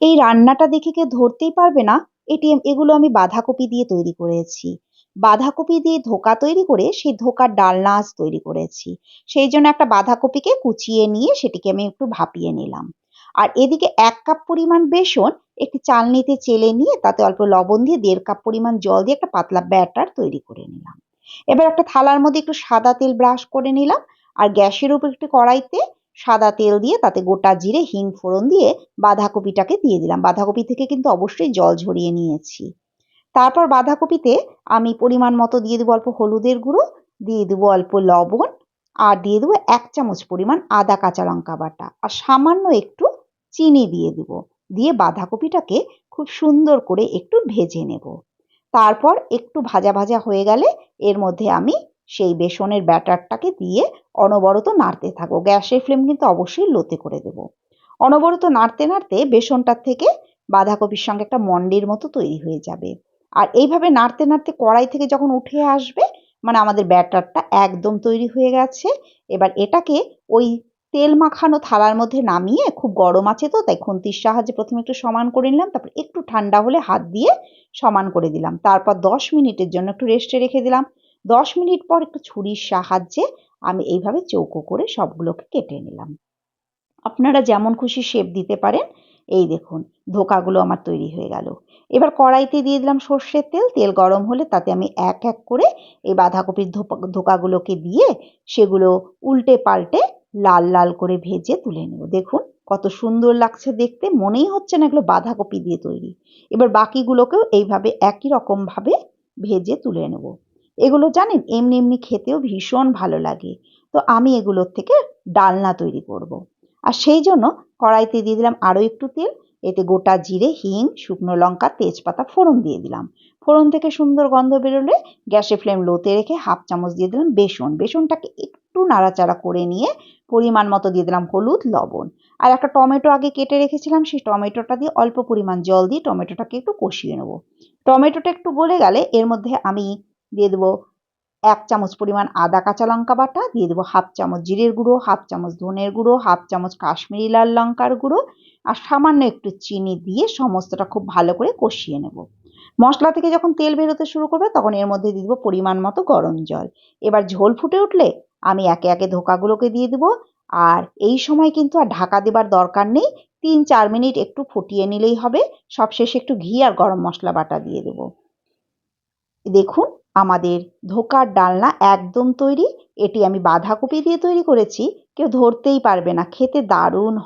এই রান্নাটা দেখে কেউ ধরতেই পারবে না। এটি এগুলো আমি বাঁধাকপি দিয়ে তৈরি করেছি। বাঁধাকপি দিয়ে ধোকা তৈরি করে সেই ধোকার ডালনা আজ তৈরি করেছি। সেই জন্য একটা বাঁধাকপিকে কুচিয়ে নিয়ে সেটিকে আমি একটু ভাপিয়ে নিলাম। আর এদিকে এক কাপ পরিমাণ বেসন, একটি চালনিতে চেলে নিয়ে তাতে অল্প লবণ দিয়ে দেড় কাপ পরিমাণ জল দিয়ে একটা পাতলা ব্যাটার তৈরি করে নিলাম। এবার একটা থালার মধ্যে একটু সাদা তেল ব্রাশ করে নিলাম। আর গ্যাসের উপর একটু কড়াইতে সাদা তেল দিয়ে তাতে গোটা জিরে, হিং ফোড়ন দিয়ে বাঁধাকপিটাকে দিয়ে দিলাম। বাঁধাকপি থেকে কিন্তু অবশ্যই জল ঝরিয়ে নিয়েছি। তারপর বাঁধাকপিতে আমি পরিমাণ মতো দিয়ে দেবো অল্প হলুদের গুঁড়ো, দিয়ে দেবো অল্প লবণ, আর দিয়ে দেবো এক চামচ পরিমাণ আদা কাঁচা লঙ্কা বাটা। আর সামান্য একটু চিনি দিয়ে দেব। দিয়ে বাঁধাকপিটাকে খুব সুন্দর করে একটু ভেজে নেব। তারপর একটু ভাজা ভাজা হয়ে গেলে এর মধ্যে আমি সেই বেসনের ব্যাটারটাকে দিয়ে অনবরত নাড়তে থাকব। গ্যাসের ফ্লেম কিন্তু অবশ্যই লোতে করে দেব। অনবরত নাড়তে নাড়তে বেসনটার থেকে বাঁধাকপির সঙ্গে একটা মন্ডির মতো তৈরি হয়ে যাবে। আর এইভাবে নাড়তে নাড়তে কড়াই থেকে যখন উঠে আসবে মানে আমাদের ব্যাটারটা একদম তৈরি হয়ে গেছে, এবার এটাকে ওই তেল মাখানো থালার মধ্যে নামিয়ে, খুব গরম আছে তো, তাই খুন্তির সাহায্যে প্রথমে একটু সমান করে নিলাম, তারপর একটু ঠান্ডা হলে হাত দিয়ে সমান করে দিলাম। তারপর দশ মিনিটের জন্য একটু রেস্টে রেখে দিলাম। দশ মিনিট পর একটু ছুরির সাহায্যে আমি এইভাবে চৌকো করে সবগুলোকে কেটে নিলাম। আপনারা যেমন খুশি শেপ দিতে পারেন। এই দেখুন, ধোকাগুলো আমার তৈরি হয়ে গেল। এবার কড়াইতে দিয়ে দিলাম সর্ষের তেল। তেল গরম হলে তাতে আমি এক এক করে এই বাঁধাকপির ধোকাগুলোকে দিয়ে সেগুলো উল্টে পাল্টে লাল লাল করে ভেজে তুলে নেব। দেখুন, কত সুন্দর লাগছে দেখতে। মনেই হচ্ছে না এগুলো বাঁধাকপি দিয়ে তৈরি। এবার বাকিগুলোকেও এইভাবে একই রকমভাবে ভেজে তুলে নেব। এগুলো জানেন, এমনি এমনি খেতেও ভীষণ ভালো লাগে। তো আমি এগুলোর থেকে ডালনা তৈরি করব। আর সেই জন্য কড়াইতে দিয়ে দিলাম আরও একটু তেল, এতে গোটা জিরে, হিং, শুকনো লঙ্কা, তেজপাতা, ফোড়ন দিয়ে দিলাম। ফোড়ন থেকে সুন্দর গন্ধ বেরোলে গ্যাসে ফ্লেম লোতে রেখে হাফ চামচ দিয়ে দিলাম বেসন। বেসনটাকে একটু নাড়াচাড়া করে নিয়ে পরিমাণ মতো দিয়ে দিলাম হলুদ, লবণ। আর একটা টমেটো আগে কেটে রেখেছিলাম, সেই টমেটোটা দিয়ে অল্প পরিমাণ জল দিয়ে টমেটোটাকে একটু কষিয়ে নেব। টমেটোটা একটু গলে গেলে এর মধ্যে আমি দিয়ে দেবো এক চামচ পরিমাণ আদা, কাঁচা লঙ্কা বাটা, দিয়ে দেবো হাফ চামচ জিরের গুঁড়ো, হাফ চামচ ধনের গুঁড়ো, হাফ চামচ কাশ্মীরি লাল লঙ্কার গুঁড়ো আর সামান্য একটু চিনি দিয়ে সমস্তটা খুব ভালো করে কষিয়ে নেব। মশলা থেকে যখন তেল বেরোতে শুরু করবে তখন এর মধ্যে দিয়ে দেবো পরিমাণ মতো গরম জল। এবার ঝোল ফুটে উঠলে আমি একে একে ধোকাগুলোকে দিয়ে দেবো আর এই সময় কিন্তু আর ঢাকা দেবার দরকার নেই, তিন চার মিনিট একটু ফুটিয়ে নিলেই হবে। সবশেষে একটু ঘি আর গরম মশলা বাটা দিয়ে দেবো। দেখুন আমাদের ধোকার ডালনা একদম তৈরি, এটি আমি বাঁধাকপি দিয়ে তৈরি করেছি, কেউ ধরতেই পারবে না, খেতে দারুণ হয়।